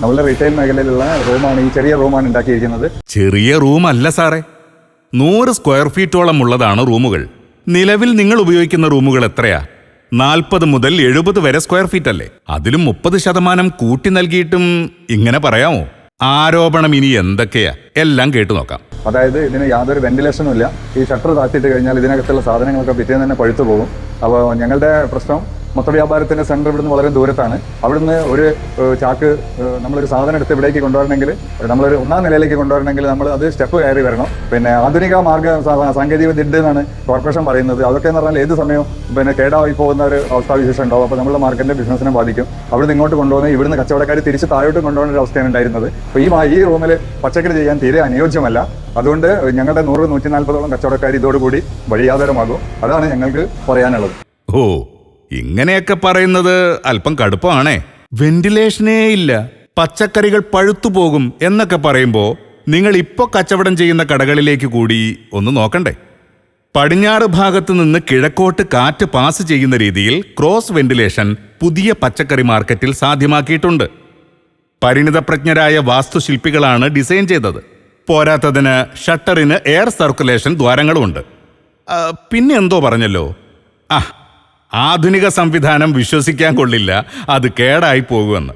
നമ്മളുടെ റീറ്റെയിൽ മേഖലയിലുള്ള റൂമാണ് ഈ ചെറിയ റൂമാണ് ഉണ്ടാക്കിയിരിക്കുന്നത്. ചെറിയ റൂം അല്ല സാറേ. നൂറ് സ്ക്വയർ ഫീറ്റോളം ഉള്ളതാണ് റൂമുകൾ. നിലവിൽ നിങ്ങൾ ഉപയോഗിക്കുന്ന റൂമുകൾ എത്രയാ? നാൽപ്പത് മുതൽ എഴുപത് വരെ സ്ക്വയർ ഫീറ്റ് അല്ലേ? അതിലും മുപ്പത് ശതമാനം കൂട്ടി നൽകിയിട്ടും ഇങ്ങനെ പറയാമോ? ആരോപണം ഇനി എന്തൊക്കെയാ? എല്ലാം കേട്ടു നോക്കാം. അതായത് ഇതിന് യാതൊരു വെന്റിലേഷനും ഇല്ല. ഈ ഷട്ടർ താഴ്ത്തിയിട്ട് കഴിഞ്ഞാൽ ഇതിനകത്തുള്ള സാധനങ്ങളൊക്കെ പിറ്റേന്ന് തന്നെ പഴുത്തു പോകും. അപ്പോൾ ഞങ്ങളുടെ പ്രശ്നം മൊത്ത വ്യാപാരത്തിന്റെ സെന്റർ ഇവിടുന്ന് വളരെ ദൂരത്താണ്. അവിടുന്ന് ഒരു ചാക്ക് നമ്മളൊരു സാധനം എടുത്ത് ഇവിടേക്ക് കൊണ്ടുവരണമെങ്കിൽ നമ്മളൊരു ഒന്നാം നിലയിലേക്ക് കൊണ്ടുവരണമെങ്കിൽ നമ്മൾ അത് സ്റ്റെപ്പ് കയറി വരണം. പിന്നെ ആധുനിക മാർഗ സാങ്കേതിക വിദ്യ ഉണ്ടെന്നാണ് കോർപ്പറേഷൻ പറയുന്നത്. അതൊക്കെ എന്ന് പറഞ്ഞാൽ ഏത് സമയവും പിന്നെ കേടായി പോകുന്ന ഒരു അവസ്ഥാവിശേഷം ഉണ്ടാവും. അപ്പോൾ നമ്മുടെ മാർക്കറ്റിന്റെ ബിസിനസ്സിനെ ബാധിക്കും. അവിടുന്ന് ഇങ്ങോട്ട് കൊണ്ടുപോകുന്ന ഇവിടുന്ന് കച്ചവടക്കാർ തിരിച്ച് താഴോട്ട് കൊണ്ടുപോകുന്ന ഒരു അവസ്ഥയാണ് ഉണ്ടായിരുന്നത്. അപ്പോൾ ഈ ഈ റൂമിൽ പച്ചക്കറി ചെയ്യാൻ തീരെ അനുയോജ്യമല്ല. അതുകൊണ്ട് ഞങ്ങളുടെ നൂറ് നൂറ്റി നാൽപ്പതോളം കച്ചവടക്കാർ ഇതോടുകൂടി വഴിയാതരമാകും അതാണ് ഞങ്ങൾക്ക് പറയാനുള്ളത്. ഓ ഇങ്ങനെയൊക്കെ പറയുന്നത് അല്പം കടുപ്പമാണേ. വെന്റിലേഷനേ ഇല്ല. പച്ചക്കറികൾ പഴുത്തു പോകും എന്നൊക്കെ പറയുമ്പോൾ നിങ്ങൾ ഇപ്പോൾ കച്ചവടം ചെയ്യുന്ന കടകളിലേക്ക് കൂടി ഒന്ന് നോക്കണ്ടേ. പടിഞ്ഞാറ് ഭാഗത്ത് നിന്ന് കിഴക്കോട്ട് കാറ്റ് പാസ് ചെയ്യുന്ന രീതിയിൽ ക്രോസ് വെന്റിലേഷൻ പുതിയ പച്ചക്കറി മാർക്കറ്റിൽ സാധ്യമാക്കിയിട്ടുണ്ട്. പരിണിതപ്രജ്ഞരായ വാസ്തുശില്പികളാണ് ഡിസൈൻ ചെയ്തത്. പോരാത്തതിന് ഷട്ടറിന് എയർ സർക്കുലേഷൻ ദ്വാരങ്ങളുമുണ്ട്. പിന്നെ എന്തോ പറഞ്ഞല്ലോ. ആ ആധുനിക സംവിധാനം വിശ്വസിക്കാൻ കൊള്ളില്ല. അത് കേടായി പോകുമെന്ന്.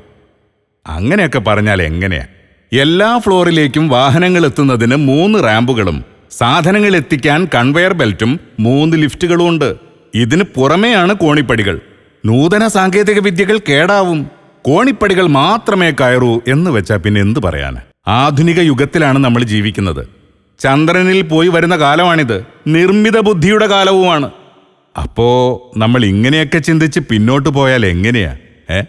അങ്ങനെയൊക്കെ പറഞ്ഞാൽ എങ്ങനെയാ? എല്ലാ ഫ്ലോറിലേക്കും വാഹനങ്ങൾ എത്തുന്നതിന് മൂന്ന് റാമ്പുകളും സാധനങ്ങൾ എത്തിക്കാൻ കൺവെയർ ബെൽറ്റും മൂന്ന് ലിഫ്റ്റുകളും ഉണ്ട്. ഇതിന് പുറമെയാണ് കോണിപ്പടികൾ. നൂതന സാങ്കേതിക വിദ്യകൾ കേടാവും. കോണിപ്പടികൾ മാത്രമേ കയറൂ എന്ന് വെച്ചാൽ പിന്നെ എന്ത് പറയാന്? ആധുനിക യുഗത്തിലാണ് നമ്മൾ ജീവിക്കുന്നത്. ചന്ദ്രനിൽ പോയി വരുന്ന കാലമാണിത്. നിർമ്മിത ബുദ്ധിയുടെ കാലവുമാണ്. അപ്പോ നമ്മൾ ഇങ്ങനെയൊക്കെ ചിന്തിച്ച് പിന്നോട്ട് പോയാൽ എങ്ങനെയാ? ഏ?